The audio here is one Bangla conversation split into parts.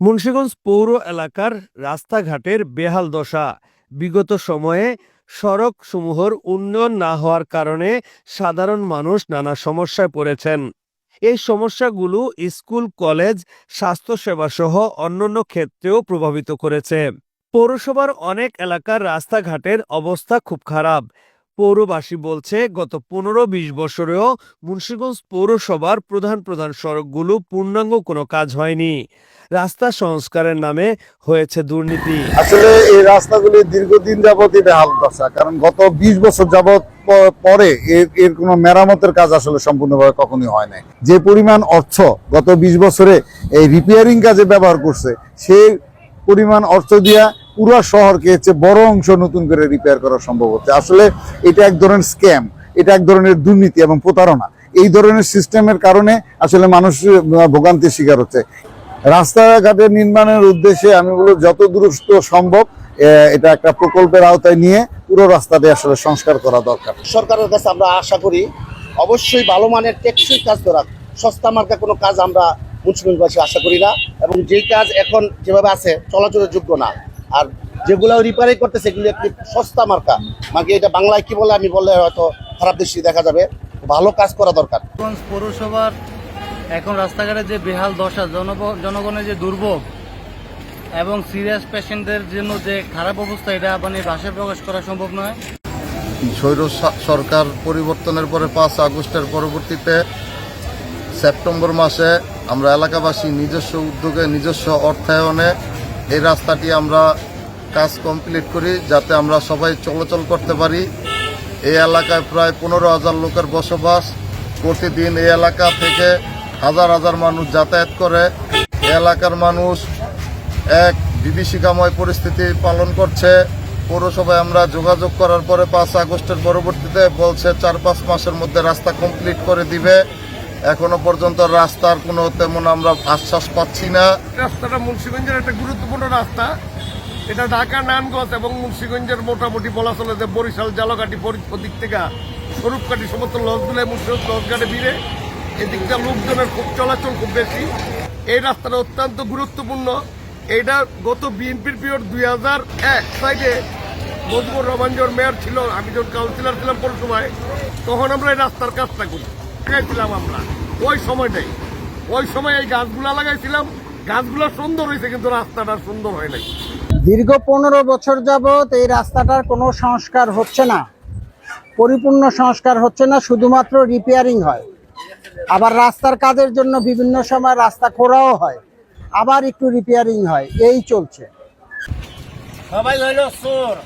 মুন্সিগঞ্জ পৌর এলাকার রাস্তাঘাটের বেহাল দশা। বিগত সময়ে সড়ক সমূহর উন্নয়ন না হওয়ার কারণে সাধারণ মানুষ নানা সমস্যায় পড়েছেন। এই সমস্যাগুলো স্কুল, কলেজ স্বাস্থ্যসেবা সহ অন্যান্য ক্ষেত্রেও প্রভাবিত করেছে। পৌরসভার অনেক এলাকার রাস্তাঘাটের অবস্থা খুব খারাপ। পৌরবাসী বলছে, গত পনেরো বিশ বছরেও মুন্সিগঞ্জ পৌরসভার প্রধান প্রধান সড়কগুলো পূর্ণাঙ্গ কোনো কাজ হয়নি। রাস্তা সংস্কারের নামে হয়েছে দুর্নীতি। আসলে এই রাস্তাগুলি দীর্ঘদিন যাবত এটা হাল দশা কারণ গত বিশ বছর যাবৎ পরে এর এর কোনো মেরামতের কাজ আসলে সম্পূর্ণভাবে কখনোই হয় নাই। যে পরিমাণ অর্থ গত বিশ বছরে এই রিপেয়ারিং কাজে ব্যবহার করছে, সেই পরিমাণ অর্থ দিয়া পুরো শহরকে হচ্ছে বড় অংশ নতুন করে রিপেয়ার করা সম্ভব হচ্ছে। আসলে এটা এক ধরনের স্ক্যাম এটা এক ধরনের দুর্নীতি এবং প্রতারণা। এই ধরনের সিস্টেমের কারণে আসলে মানুষ ভোগান্তির শিকার হচ্ছে। রাস্তাঘাটের নির্মাণের উদ্দেশ্যে আমি বলব, যত দ্রুত সম্ভব এটা একটা প্রকল্পের আওতায় নিয়ে পুরো রাস্তাটি আসলে সংস্কার করা দরকার। সরকারের কাছে আমরা আশা করি, অবশ্যই ভালো মানের টেকসই কাজ করা সস্তা মার্কা কোনো কাজ আমরা মুন্সিগঞ্জবাসী আশা করি না। এবং যেই কাজ এখন যেভাবে আছে, চলাচলের যোগ্য না। আর যেগুলো রিপেয়ারিং করতেছে এগুলো একটি সস্তা মার্কা। মার্কে এটা বাংলায় কি বলে আমি বললে হয়তো খারাপ দৃষ্টি দেখা যাবে। ভালো কাজ করা দরকার। পৌরসভার এখন রাস্তাঘাটে যে বেহাল দশা জনগ- জনগণের যে দুর্ভোগ এবং সিরিয়াস পেশেন্টদের জন্য যে খারাপ অবস্থা এটা মানে ভাষায় প্রকাশ করা সম্ভব নয়। স্বৈর সরকার পরিবর্তনের পরে পাঁচ আগস্টের পরবর্তীতে সেপ্টেম্বর মাসে আমরা এলাকাবাসী নিজস্ব উদ্যোগে নিজস্ব অর্থায়নে এই রাস্তাটি আমরা কাজ কমপ্লিট করি যাতে আমরা সবাই চলাচল করতে পারি। এই এলাকায় প্রায় পনেরো হাজার লোকের বসবাস। প্রতিদিন এই এলাকা থেকে হাজার হাজার মানুষ যাতায়াত করে। এলাকার মানুষ এক বিভীষিকাময় পরিস্থিতি পালন করছে। পৌরসভায় আমরা যোগাযোগ করার পরে পাঁচ আগস্টের পরবর্তীতে বলছে চার পাঁচ মাসের মধ্যে রাস্তা কমপ্লিট করে দিবে। এখনও পর্যন্ত রাস্তার কোনো তেমন আমরা আশ্বাস পাচ্ছি না। রাস্তাটা মুন্সিগঞ্জের একটা গুরুত্বপূর্ণ রাস্তা। এটা ঢাকা নানগঞ্জ এবং মুন্সিগঞ্জের মোটামুটি বলা চলে যে বরিশাল জালকাটি দিক থেকে স্বরূপকাঠি সমস্ত লঞ্চগুলো মুন্সিগঞ্জ লঞ্চঘাটে ভিড়ে। এদিকটা লোকজনের খুব চলাচল খুব বেশি। এই রাস্তাটা অত্যন্ত গুরুত্বপূর্ণ। এটা গত বিএনপির পিরিয়ড দুই হাজার এক সাইডে মজবুর রহমান মেয়র ছিল, আমি যখন কাউন্সিলর ছিলাম পৌরসভায় তখন আমরা এই রাস্তার কাজটা করি। লাগাইছিলাম আমরা। ওই সময়টাই। ওই সময় এই গাছগুলা লাগাইছিলাম। গাছগুলো সুন্দর হয়েছে কিন্তু রাস্তাটা সুন্দর হয় নাই। দীর্ঘ পনেরো বছর যাবৎ এই রাস্তাটার কোনো সংস্কার হচ্ছে না। পরিপূর্ণ সংস্কার হচ্ছে না শুধুমাত্র রিপেয়ারিং হয়। আবার রাস্তার কাজের জন্য বিভিন্ন সময় রাস্তা খোঁড়াও হয়। আবার একটু রিপেয়ারিং হয়। এই চলছে। সবাই হইল চোর।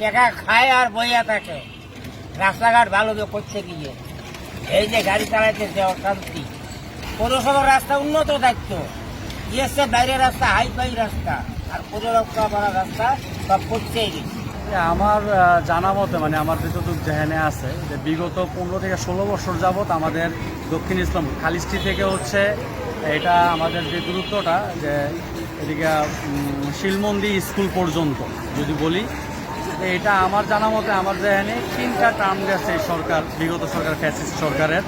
টাকা খায় আর বইয়া থাকে। রাস্তাঘাট ভালো করছে গিয়ে এই যে গাড়ি চালাইতেছে অশান্তি। পৌরসভার রাস্তা উন্নত দায়িত্ব। ইয়েছে বাইরের রাস্তা হাই ফাই রাস্তা। আর পৌরসভা করা রাস্তা সব করছেই গেছে। আমার জানা মতে মানে আমার যতটুকু জেহেনে আছে, যে বিগত পনেরো থেকে ষোলো বছর যাবত আমাদের দক্ষিণ ইসলাম খালিস্টি থেকে হচ্ছে এটা আমাদের যে দূরত্বটা যে এদিকে শিলমন্দি স্কুল পর্যন্ত, যদি বলি এটা আমার জানা মতে আমার জেহেনে তিনটা টার্ম গেছে সরকার বিগত সরকার ফ্যাসিস্ট সরকারের।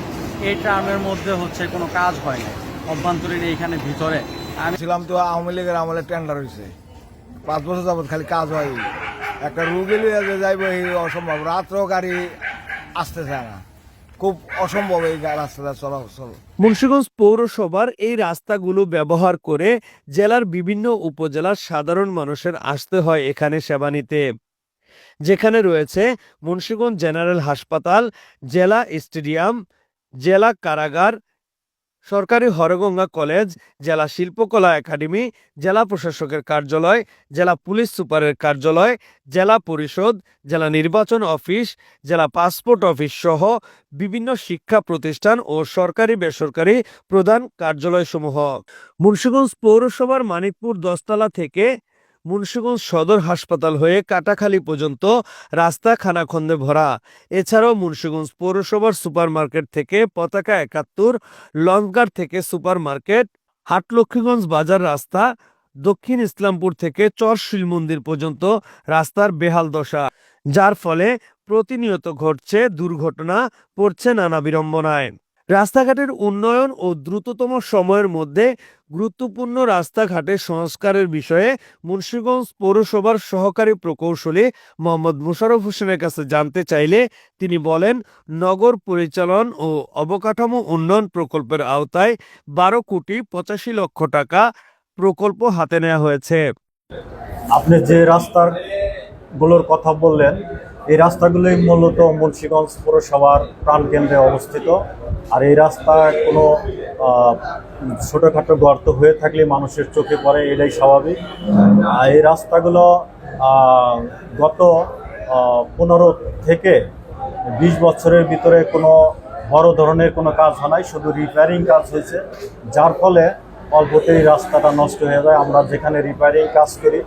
এই টার্মের মধ্যে হচ্ছে কোনো কাজ হয় না অভ্যন্তরীণ এইখানে ভিতরে। আমি ছিলাম তো আওয়ামী লীগের আমলে টেন্ডার হয়েছে পাঁচ বছর যাবত খালি কাজ হয়। একটা রুগী লিয়ে যে যাইব এই অসম্ভব। রাত্রেও গাড়ি আসতে চায় না। খুব অসম্ভব এই রাস্তাটা চলাচল মুন্সিগঞ্জ পৌরসভার এই রাস্তাগুলো ব্যবহার করে জেলার বিভিন্ন উপজেলার সাধারণ মানুষের আসতে হয় এখানে সেবা নিতে। যেখানে রয়েছে মুন্সিগঞ্জ জেনারেল হাসপাতাল, জেলা স্টেডিয়াম, জেলা কারাগার, সরকারি হরগঙ্গা কলেজ, জেলা শিল্পকলা একাডেমি, জেলা প্রশাসকের কার্যালয়, জেলা পুলিশ সুপারের কার্যালয়, জেলা পরিষদ, জেলা নির্বাচন অফিস, জেলা পাসপোর্ট অফিস সহ বিভিন্ন শিক্ষা প্রতিষ্ঠান ও সরকারি বেসরকারি প্রধান কার্যালয়সমূহ। মুন্সিগঞ্জ পৌরসভার মানিকপুর দশতলা থেকে মুন্সিগঞ্জ সদর হাসপাতাল হয়ে কাটাখালী পর্যন্ত রাস্তা খানাখন্দে ভরা। এছাড়াও মুন্সিগঞ্জ পৌরসভার সুপারমার্কেট থেকে পতাকা একাত্তর লঞ্চঘাট থেকে সুপারমার্কেট, হাটলক্ষ্মীগঞ্জ বাজার রাস্তা, দক্ষিণ ইসলামপুর থেকে চর শিল মন্দির পর্যন্ত রাস্তার বেহাল দশা। যার ফলে প্রতিনিয়ত ঘটছে দুর্ঘটনা, পড়ছে নানা বিড়ম্বনায়। রাস্তাঘাটের উন্নয়ন ও দ্রুততম সময়ের মধ্যে গুরুত্বপূর্ণ রাস্তাঘাটের সংস্কারের বিষয়ে মুন্সিগঞ্জ পৌরসভার সহকারী প্রকৌশলী মোহাম্মদ মুশারফ হোসেনের কাছে জানতে চাইলে তিনি বলেন, নগর পরিচালন ও অবকাঠামো উন্নয়ন প্রকল্পের আওতায় বারো কোটি পঁচাশি লক্ষ টাকা প্রকল্প হাতে নেওয়া হয়েছে। আপনি যে রাস্তাগুলোর কথা বললেন এই রাস্তাগুলোই মূলত মুন্সিগঞ্জ পৌরসভার প্রাণকেন্দ্রে অবস্থিত। আর এই রাস্তা কোনো ছোটোখাটো গর্ত হয়ে থাকলে মানুষের চোখে পড়ে, এটাই স্বাভাবিক। আর এই রাস্তাগুলো গত পনেরো থেকে বিশ বছরের ভিতরে কোনো বড় ধরনের কোনো কাজ হয় নাই, শুধু রিপেয়ারিং কাজ হয়েছে। যার ফলে অল্পতেই রাস্তাটা নষ্ট হয়ে যায়। আমরা যেখানে রিপেয়ারিং কাজ করি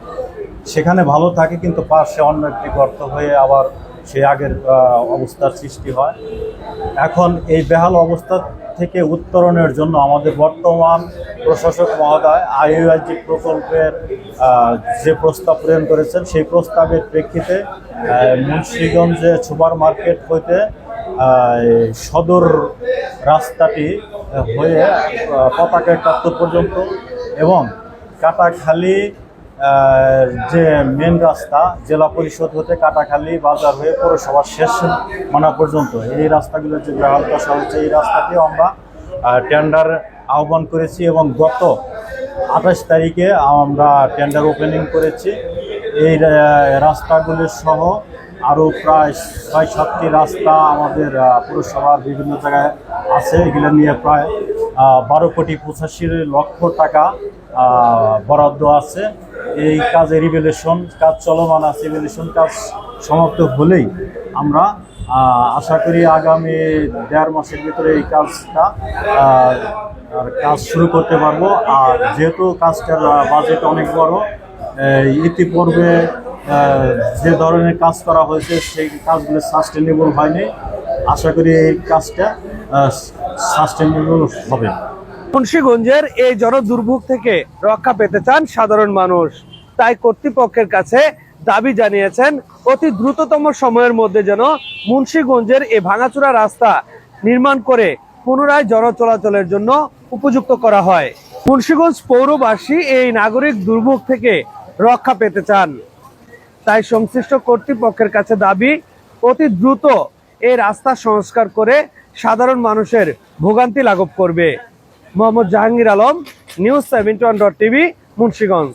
সেখানে ভালো থাকে, কিন্তু পাশে অন্য একটি গর্ত হয়ে আবার সেই আগের অবস্থার সৃষ্টি হয়। এখন এই বেহাল অবস্থা থেকে উত্তরণের জন্য আমাদের বর্তমান প্রশাসক মহোদয় আইওআইজি প্রকল্পের যে প্রস্তাব প্রেরণ করেছেন, সেই প্রস্তাবের প্রেক্ষিতে মুন্সিগঞ্জে সুপার মার্কেট হইতে সদর রাস্তাটি হয়ে পতাকা একাত্তর পর্যন্ত এবং কাটাখালী যে মেন রাস্তা জেলা পরিষদ হতে কাটাখালী বাজার হয়ে পৌরসভার শেষ মানা পর্যন্ত, এই রাস্তাগুলোর যে বেহাল দশা হচ্ছে, এই রাস্তাটিও আমরা টেন্ডার আহ্বান করেছি এবং গত আঠাশ তারিখে আমরা টেন্ডার ওপেনিং করেছি। এই রাস্তাগুলি সহ আরও প্রায় ছয় সাতটি রাস্তা আমাদের পৌরসভার বিভিন্ন জায়গায় আছে। এগুলো নিয়ে প্রায় বারো কোটি পঁচাশি লক্ষ টাকা বরাদ্দ আছে। এই কাজে রিভেলেশন কাজ চলমান আছে রিভেলেশন কাজ সমাপ্ত হলেই আমরা আশা করি আগামী দেড় মাসের ভিতরে এই কাজটা আর কাজ শুরু করতে পারব। আর যেহেতু কাজটার বাজেট অনেক বড় ইতিপূর্বে যে ধরনের কাজ করা হয়েছে, সেই কাজগুলো সাস্টেনেবল হয়নি। আশা করি এই কাজটা সাস্টেনেবল হবে। মুন্সিগঞ্জের এই জন দুর্ভোগ থেকে রক্ষা পেতে চান সাধারণ মানুষ। তাই কর্তৃপক্ষের কাছে দাবি জানিয়েছেন, অতি দ্রুততম সময়ের মধ্যে যেন মুন্সিগঞ্জের এই ভাঙাচুরা রাস্তা নির্মাণ করে পুনরায় জন চলাচলের জন্য উপযুক্ত করা হয়। মুন্সিগঞ্জ পৌরবাসী এই নাগরিক দুর্ভোগ থেকে রক্ষা পেতে চান। তাই সংশ্লিষ্ট কর্তৃপক্ষের কাছে দাবি, অতি দ্রুত এই রাস্তা সংস্কার করে সাধারণ মানুষের ভোগান্তি লাঘব করবে। Mohammad Jahangir Alam news seventy one dot TV Munshiganj.